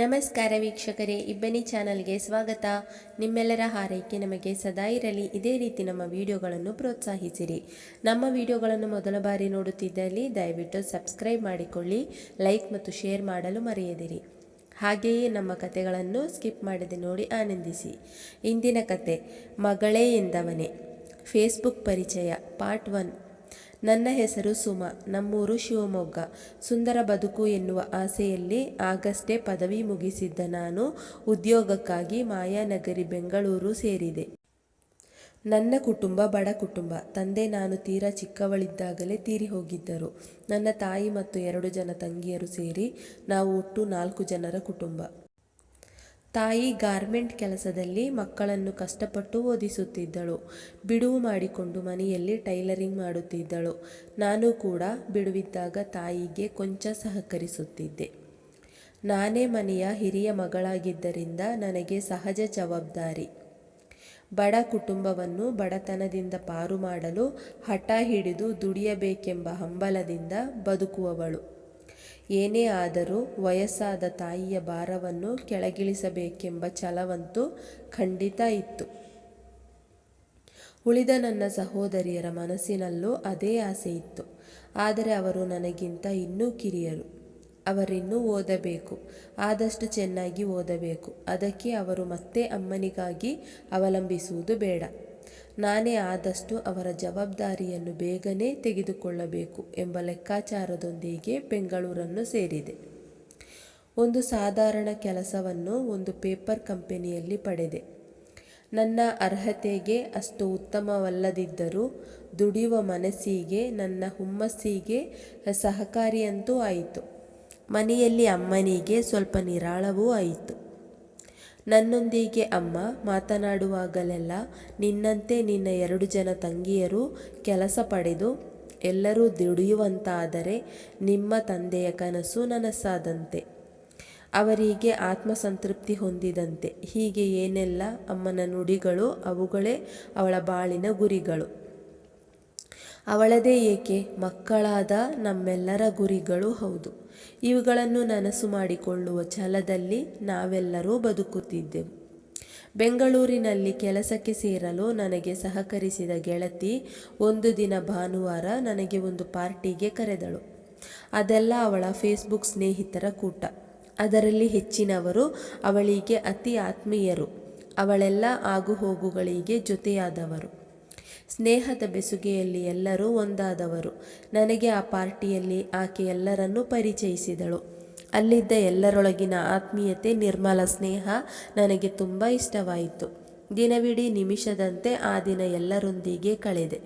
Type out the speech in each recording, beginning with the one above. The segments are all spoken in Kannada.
ನಮಸ್ಕಾರ ವೀಕ್ಷಕರೇ, ಇಬ್ಬನಿ ಚಾನಲ್ಗೆ ಸ್ವಾಗತ. ನಿಮ್ಮೆಲ್ಲರ ಹಾರೈಕೆ ನಮಗೆ ಸದಾ ಇರಲಿ. ಇದೇ ರೀತಿ ನಮ್ಮ ವಿಡಿಯೋಗಳನ್ನು ಪ್ರೋತ್ಸಾಹಿಸಿರಿ. ನಮ್ಮ ವಿಡಿಯೋಗಳನ್ನು ಮೊದಲ ಬಾರಿ ನೋಡುತ್ತಿದ್ದಲ್ಲಿ ದಯವಿಟ್ಟು ಸಬ್ಸ್ಕ್ರೈಬ್ ಮಾಡಿಕೊಳ್ಳಿ, ಲೈಕ್ ಮತ್ತು ಶೇರ್ ಮಾಡಲು ಮರೆಯದಿರಿ. ಹಾಗೆಯೇ ನಮ್ಮ ಕತೆಗಳನ್ನು ಸ್ಕಿಪ್ ಮಾಡದೆ ನೋಡಿ ಆನಂದಿಸಿ. ಇಂದಿನ ಕತೆ ಮಗಳೇ ಎಂದವನೇ. ಫೇಸ್ಬುಕ್ ಪರಿಚಯ, ಪಾರ್ಟ್ ಒನ್. ನನ್ನ ಹೆಸರು ಸುಮಾ, ನಮ್ಮೂರು ಶಿವಮೊಗ್ಗ. ಸುಂದರ ಬದುಕು ಎನ್ನುವ ಆಸೆಯಲ್ಲಿ ಆಗಷ್ಟೇ ಪದವಿ ಮುಗಿಸಿದ್ದ ನಾನು ಉದ್ಯೋಗಕ್ಕಾಗಿ ಮಾಯಾನಗರಿ, ಬೆಂಗಳೂರು ಸೇರಿದೆ. ನನ್ನ ಕುಟುಂಬ ಬಡ ಕುಟುಂಬ. ತಂದೆ ನಾನು ತೀರಾ ಚಿಕ್ಕವಳಿದ್ದಾಗಲೇ ತೀರಿ ಹೋಗಿದ್ದರು. ನನ್ನ ತಾಯಿ ಮತ್ತು ಎರಡು ಜನ ತಂಗಿಯರು ಸೇರಿ ನಾವು ಒಟ್ಟು ನಾಲ್ಕು ಜನರ ಕುಟುಂಬ. ತಾಯಿ ಗಾರ್ಮೆಂಟ್ ಕೆಲಸದಲ್ಲಿ ಮಕ್ಕಳನ್ನು ಕಷ್ಟಪಟ್ಟು ಓದಿಸುತ್ತಿದ್ದಳು. ಬಿಡುವು ಮಾಡಿಕೊಂಡು ಮನೆಯಲ್ಲಿ ಟೈಲರಿಂಗ್ ಮಾಡುತ್ತಿದ್ದಳು. ನಾನು ಕೂಡ ಬಿಡುವಿದ್ದಾಗ ತಾಯಿಗೆ ಕೊಂಚ ಸಹಕರಿಸುತ್ತಿದ್ದೆ. ನಾನೇ ಮನೆಯ ಹಿರಿಯ ಮಗಳಾಗಿದ್ದರಿಂದ ನನಗೆ ಸಹಜ ಜವಾಬ್ದಾರಿ. ಬಡ ಕುಟುಂಬವನ್ನು ಬಡತನದಿಂದ ಪಾರು ಮಾಡಲು ಹಠ ಹಿಡಿದು ದುಡಿಯಬೇಕೆಂಬ ಹಂಬಲದಿಂದ ಬದುಕುವವಳು. ಏನೇ ಆದರೂ ವಯಸ್ಸಾದ ತಾಯಿಯ ಭಾರವನ್ನು ಕೆಳಗಿಳಿಸಬೇಕೆಂಬ ಛಲವಂತೂ ಖಂಡಿತ ಇತ್ತು. ಉಳಿದ ನನ್ನ ಸಹೋದರಿಯರ ಮನಸ್ಸಿನಲ್ಲೂ ಅದೇ ಆಸೆ ಇತ್ತು. ಆದರೆ ಅವರು ನನಗಿಂತ ಇನ್ನೂ ಕಿರಿಯರು. ಅವರಿನ್ನೂ ಓದಬೇಕು. ಆದಷ್ಟು ಚೆನ್ನಾಗಿ ಓದಬೇಕು. ಅದಕ್ಕೆ ಅವರು ಮತ್ತೆ ಅಮ್ಮನಿಗಾಗಿ ಅವಲಂಬಿಸುವುದು ಬೇಡ. ನಾನೇ ಆದಷ್ಟು ಅವರ ಜವಾಬ್ದಾರಿಯನ್ನು ಬೇಗನೆ ತೆಗೆದುಕೊಳ್ಳಬೇಕು ಎಂಬ ಲೆಕ್ಕಾಚಾರದೊಂದಿಗೆ ಬೆಂಗಳೂರನ್ನು ಸೇರಿದೆ. ಒಂದು ಸಾಧಾರಣ ಕೆಲಸವನ್ನು ಒಂದು ಪೇಪರ್ ಕಂಪನಿಯಲ್ಲಿ ಪಡೆದೆ. ನನ್ನ ಅರ್ಹತೆಗೆ ಅಷ್ಟು ಉತ್ತಮವಲ್ಲದಿದ್ದರೂ ದುಡಿಯುವ ಮನಸ್ಸಿಗೆ, ನನ್ನ ಹುಮ್ಮಸ್ಸಿಗೆ ಸಹಕಾರಿಯಂತೂ ಆಯಿತು. ಮನೆಯಲ್ಲಿ ಅಮ್ಮನಿಗೆ ಸ್ವಲ್ಪ ನಿರಾಳವೂ ಆಯಿತು. ನನ್ನೊಂದಿಗೆ ಅಮ್ಮ ಮಾತನಾಡುವಾಗಲೆಲ್ಲ ನಿನ್ನಂತೆ ನಿನ್ನ ಎರಡು ಜನ ತಂಗಿಯರು ಕೆಲಸ ಪಡೆದು ಎಲ್ಲರೂ ದುಡಿಯುವಂತಾದರೆ ನಿಮ್ಮ ತಂದೆಯ ಕನಸು ನನಸಾದಂತೆ. ಅವರಿಗೆ ಆತ್ಮಸಂತೃಪ್ತಿ ಹೊಂದಿದಂತೆ. ಹೀಗೆ ಏನೆಲ್ಲ ಅಮ್ಮನ ನುಡಿಗಳು ಅವುಗಳೇ ಅವಳ ಬಾಳಿನ ಗುರಿಗಳು. ಅವಳದೇ ಏಕೆ ಮಕ್ಕಳಾದ ನಮ್ಮೆಲ್ಲರ ಗುರಿಗಳು ಹೌದು. ಇವುಗಳನ್ನು ನನಸು ಮಾಡಿಕೊಳ್ಳುವ ಛಲದಲ್ಲಿ ನಾವೆಲ್ಲರೂ ಬದುಕುತ್ತಿದ್ದೆವು. ಬೆಂಗಳೂರಿನಲ್ಲಿ ಕೆಲಸಕ್ಕೆ ಸೇರಲು ನನಗೆ ಸಹಕರಿಸಿದ ಗೆಳತಿ ಒಂದು ದಿನ ಭಾನುವಾರ ನನಗೆ ಒಂದು ಪಾರ್ಟಿಗೆ ಕರೆದಳು. ಅದೆಲ್ಲ ಅವಳ ಫೇಸ್ಬುಕ್ ಸ್ನೇಹಿತರ ಕೂಟ. ಅದರಲ್ಲಿ ಹೆಚ್ಚಿನವರು ಅವಳಿಗೆ ಅತಿ ಆತ್ಮೀಯರು. ಅವಳೆಲ್ಲ ಆಗುಹೋಗುಗಳಿಗೆ ಜೊತೆಯಾದವರು. ಸ್ನೇಹದ ಬೆಸುಗೆಯಲ್ಲಿ ಎಲ್ಲರೂ ಒಂದಾದವರು. ನನಗೆ ಆ ಪಾರ್ಟಿಯಲ್ಲಿ ಆಕೆ ಎಲ್ಲರನ್ನೂ ಪರಿಚಯಿಸಿದಳು. ಅಲ್ಲಿದ್ದ ಎಲ್ಲರೊಳಗಿನ ಆತ್ಮೀಯತೆ, ನಿರ್ಮಲ ಸ್ನೇಹ ನನಗೆ ತುಂಬ ಇಷ್ಟವಾಯಿತು. ದಿನವಿಡೀ ನಿಮಿಷದಂತೆ ಆ ದಿನ ಎಲ್ಲರೊಂದಿಗೆ ಕಳೆದೆ.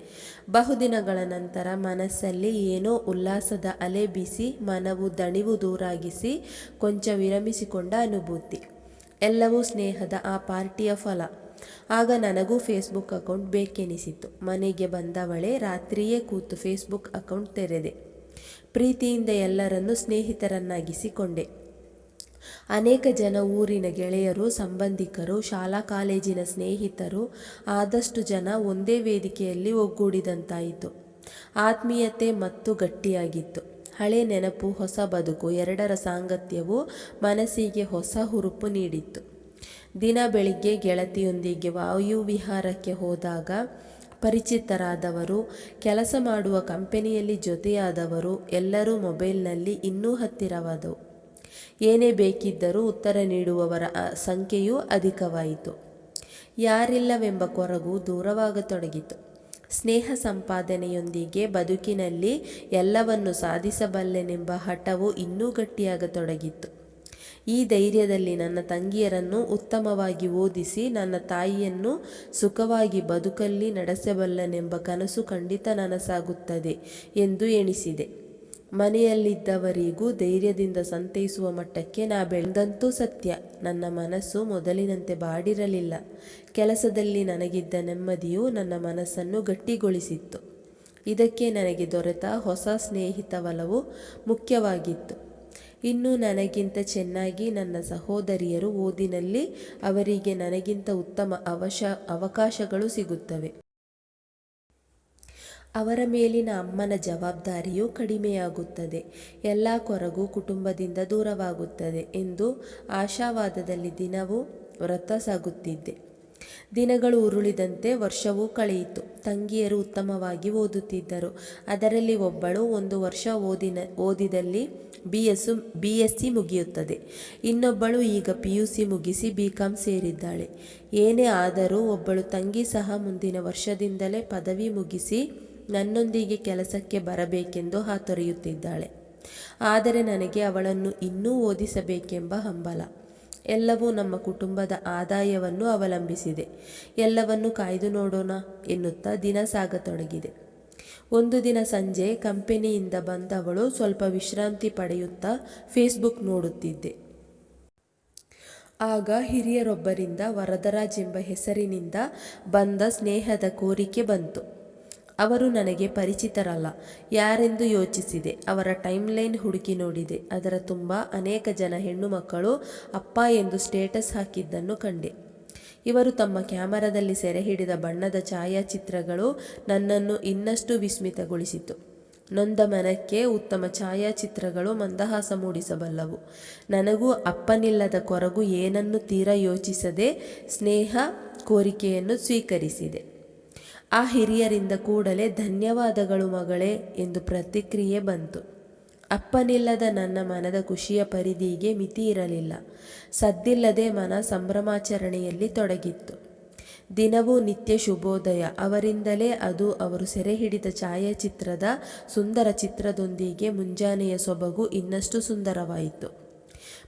ಬಹುದಿನಗಳ ನಂತರ ಮನಸ್ಸಲ್ಲಿ ಏನೋ ಉಲ್ಲಾಸದ ಅಲೆ ಬೀಸಿ, ಮನವು ದಣಿವು ದೂರಾಗಿಸಿ, ಕೊಂಚ ವಿರಮಿಸಿಕೊಂಡ ಅನುಭೂತಿ. ಎಲ್ಲವೂ ಸ್ನೇಹದ ಆ ಪಾರ್ಟಿಯ ಫಲ. ಆಗ ನನಗೂ ಫೇಸ್ಬುಕ್ ಅಕೌಂಟ್ ಬೇಕೆನಿಸಿತು ಮನೆಗೆ ಬಂದವಳೆ ರಾತ್ರಿಯೇ ಕೂತು ಫೇಸ್ಬುಕ್ ಅಕೌಂಟ್ ತೆರೆದೆ. ಪ್ರೀತಿಯಿಂದ ಎಲ್ಲರನ್ನೂ ಸ್ನೇಹಿತರನ್ನಾಗಿಸಿಕೊಂಡೆ. ಅನೇಕ ಜನ ಊರಿನ ಗೆಳೆಯರು, ಸಂಬಂಧಿಕರು, ಶಾಲಾ, ಕಾಲೇಜಿನ ಸ್ನೇಹಿತರು ಆದಷ್ಟು ಜನ ಒಂದೇ ವೇದಿಕೆಯಲ್ಲಿ ಒಗ್ಗೂಡಿದಂತಾಯಿತು. ಆತ್ಮೀಯತೆ ಮತ್ತು ಗಟ್ಟಿಯಾಗಿತ್ತು. ಹಳೆ ನೆನಪು, ಹೊಸ ಬದುಕು, ಎರಡರ ಸಾಂಗತ್ಯವು ಮನಸ್ಸಿಗೆ ಹೊಸ ಹುರುಪು ನೀಡಿತ್ತು. ದಿನ ಬೆಳಿಗ್ಗೆ ಗೆಳತಿಯೊಂದಿಗೆ ವಾಯುವಿಹಾರಕ್ಕೆ ಹೋದಾಗ ಪರಿಚಿತರಾದವರು, ಕೆಲಸ ಮಾಡುವ ಕಂಪನಿಯಲ್ಲಿ ಜೊತೆಯಾದವರು, ಎಲ್ಲರೂ ಮೊಬೈಲ್ನಲ್ಲಿ ಇನ್ನೂ ಹತ್ತಿರವಾದವು. ಏನೇ ಬೇಕಿದ್ದರೂ ಉತ್ತರ ನೀಡುವವರ ಸಂಖ್ಯೆಯೂ ಅಧಿಕವಾಯಿತು. ಯಾರಿಲ್ಲವೆಂಬ ಕೊರಗು ದೂರವಾಗತೊಡಗಿತು. ಸ್ನೇಹ ಸಂಪಾದನೆಯೊಂದಿಗೆ ಬದುಕಿನಲ್ಲಿ ಎಲ್ಲವನ್ನು ಸಾಧಿಸಬಲ್ಲೆನೆಂಬ ಹಠವು ಇನ್ನೂ ಗಟ್ಟಿಯಾಗತೊಡಗಿತ್ತು. ಈ ಧೈರ್ಯದಲ್ಲಿ ನನ್ನ ತಂಗಿಯರನ್ನು ಉತ್ತಮವಾಗಿ ಓದಿಸಿ ನನ್ನ ತಾಯಿಯನ್ನು ಸುಖವಾಗಿ ಬದುಕಲ್ಲಿ ನಡೆಸಬಲ್ಲನೆಂಬ ಕನಸು ಖಂಡಿತ ನನಸಾಗುತ್ತದೆ ಎಂದು ಎಣಿಸಿದೆ. ಮನೆಯಲ್ಲಿದ್ದವರಿಗೂ ಧೈರ್ಯದಿಂದ ಸಂತೈಸುವ ಮಟ್ಟಕ್ಕೆ ನಾ ಬೆಳೆದಂತೂ ಸತ್ಯ. ನನ್ನ ಮನಸ್ಸು ಮೊದಲಿನಂತೆ ಬಾಡಿರಲಿಲ್ಲ. ಕೆಲಸದಲ್ಲಿ ನನಗಿದ್ದ ನೆಮ್ಮದಿಯು ನನ್ನ ಮನಸ್ಸನ್ನು ಗಟ್ಟಿಗೊಳಿಸಿತ್ತು. ಇದಕ್ಕೆ ನನಗೆ ದೊರೆತ ಹೊಸ ಸ್ನೇಹಿತ ಮುಖ್ಯವಾಗಿತ್ತು. ಇನ್ನು ನನಗಿಂತ ಚೆನ್ನಾಗಿ ನನ್ನ ಸಹೋದರಿಯರು ಓದಿನಲ್ಲಿ ಅವರಿಗೆ ನನಗಿಂತ ಉತ್ತಮ ಅವಶ, ಅವಕಾಶಗಳು ಸಿಗುತ್ತವೆ. ಅವರ ಮೇಲಿನ ಅಮ್ಮನ ಜವಾಬ್ದಾರಿಯು ಕಡಿಮೆಯಾಗುತ್ತದೆ. ಎಲ್ಲ ಕೊರಗು ಕುಟುಂಬದಿಂದ ದೂರವಾಗುತ್ತದೆ ಎಂದು ಆಶಾವಾದದಲ್ಲಿ ದಿನವೂ ವ್ರತ ಸಾಗುತ್ತಿದ್ದೆ. ದಿನಗಳು ಉರುಳಿದಂತೆ ವರ್ಷವೂ ಕಳೆಯಿತು. ತಂಗಿಯರು ಉತ್ತಮವಾಗಿ ಓದುತ್ತಿದ್ದರು. ಅದರಲ್ಲಿ ಒಬ್ಬಳು ಒಂದು ವರ್ಷ ಓದಿನ, ಓದಿದಲ್ಲಿ B S B S C ಮುಗಿಯುತ್ತದೆ. ಇನ್ನೊಬ್ಬಳು ಈಗ ಪಿ ಯು ಸಿ ಮುಗಿಸಿ ಬಿ ಕಾಂ ಸೇರಿದ್ದಾಳೆ. ಏನೇ ಆದರೂ ಒಬ್ಬಳು ತಂಗಿ ಸಹ ಮುಂದಿನ ವರ್ಷದಿಂದಲೇ ಪದವಿ ಮುಗಿಸಿ ನನ್ನೊಂದಿಗೆ ಕೆಲಸಕ್ಕೆ ಬರಬೇಕೆಂದು ಹಾತೊರೆಯುತ್ತಿದ್ದಾಳೆ. ಆದರೆ ನನಗೆ ಅವಳನ್ನು ಇನ್ನೂ ಓದಿಸಬೇಕೆಂಬ ಹಂಬಲ. ಎಲ್ಲವೂ ನಮ್ಮ ಕುಟುಂಬದ ಆದಾಯವನ್ನು ಅವಲಂಬಿಸಿದೆ. ಎಲ್ಲವನ್ನು ಕಾಯ್ದು ನೋಡೋಣ ಎನ್ನುತ್ತಾ ದಿನ ಸಾಗತೊಡಗಿದೆ. ಒಂದು ದಿನ ಸಂಜೆ ಕಂಪೆನಿಯಿಂದ ಬಂದವಳು ಸ್ವಲ್ಪ ವಿಶ್ರಾಂತಿ ಪಡೆಯುತ್ತಾ ಫೇಸ್ಬುಕ್ ನೋಡುತ್ತಿದ್ದೆ. ಆಗ ಹಿರಿಯರೊಬ್ಬರಿಂದ ವರದರಾಜ್ ಎಂಬ ಹೆಸರಿನಿಂದ ಬಂದ ಸ್ನೇಹದ ಕೋರಿಕೆ ಬಂತು. ಅವರು ನನಗೆ ಪರಿಚಿತರಲ್ಲ. ಯಾರೆಂದು ಯೋಚಿಸಿದೆ? ಅವರ ಟೈಮ್ಲೈನ್ ಹುಡುಕಿ ನೋಡಿದೆ. ಅದರ ತುಂಬ ಅನೇಕ ಜನ ಹೆಣ್ಣು ಮಕ್ಕಳು ಅಪ್ಪ ಎಂದು ಸ್ಟೇಟಸ್ ಹಾಕಿದ್ದನ್ನು ಕಂಡೆ. ಇವರು ತಮ್ಮ ಕ್ಯಾಮರಾದಲ್ಲಿ ಸೆರೆ ಹಿಡಿದ ಬಣ್ಣದ ಛಾಯಾಚಿತ್ರಗಳು ನನ್ನನ್ನು ಇನ್ನಷ್ಟು ವಿಸ್ಮಿತಗೊಳಿಸಿತು. ನೊಂದ ಮನಕ್ಕೆ ಉತ್ತಮ ಛಾಯಾಚಿತ್ರಗಳು ಮಂದಹಾಸ ಮೂಡಿಸಬಲ್ಲವು. ನನಗೂ ಅಪ್ಪನಿಲ್ಲದ ಕೊರಗು ಏನನ್ನು ತೀರಾ ಯೋಚಿಸದೆ ಸ್ನೇಹ ಕೋರಿಕೆಯನ್ನು ಸ್ವೀಕರಿಸಿದೆ. ಆ ಹಿರಿಯರಿಂದ ಕೂಡಲೇ ಧನ್ಯವಾದಗಳು ಮಗಳೇ ಎಂದು ಪ್ರತಿಕ್ರಿಯೆ ಬಂತು. ಅಪ್ಪನಿಲ್ಲದ ನನ್ನ ಮನದ ಖುಷಿಯ ಪರಿಧಿಗೆ ಮಿತಿ ಇರಲಿಲ್ಲ. ಸದ್ದಿಲ್ಲದೆ ಮನ ಸಂಭ್ರಮಾಚರಣೆಯಲ್ಲಿ ತೊಡಗಿತ್ತು. ದಿನವೂ ನಿತ್ಯ ಶುಭೋದಯ. ಅವರಿಂದಲೇ ಅದು ಅವರು ಸೆರೆ ಹಿಡಿದ ಛಾಯಾಚಿತ್ರದ ಸುಂದರ ಚಿತ್ರದೊಂದಿಗೆ ಮುಂಜಾನೆಯ ಸೊಬಗು ಇನ್ನಷ್ಟು ಸುಂದರವಾಯಿತು.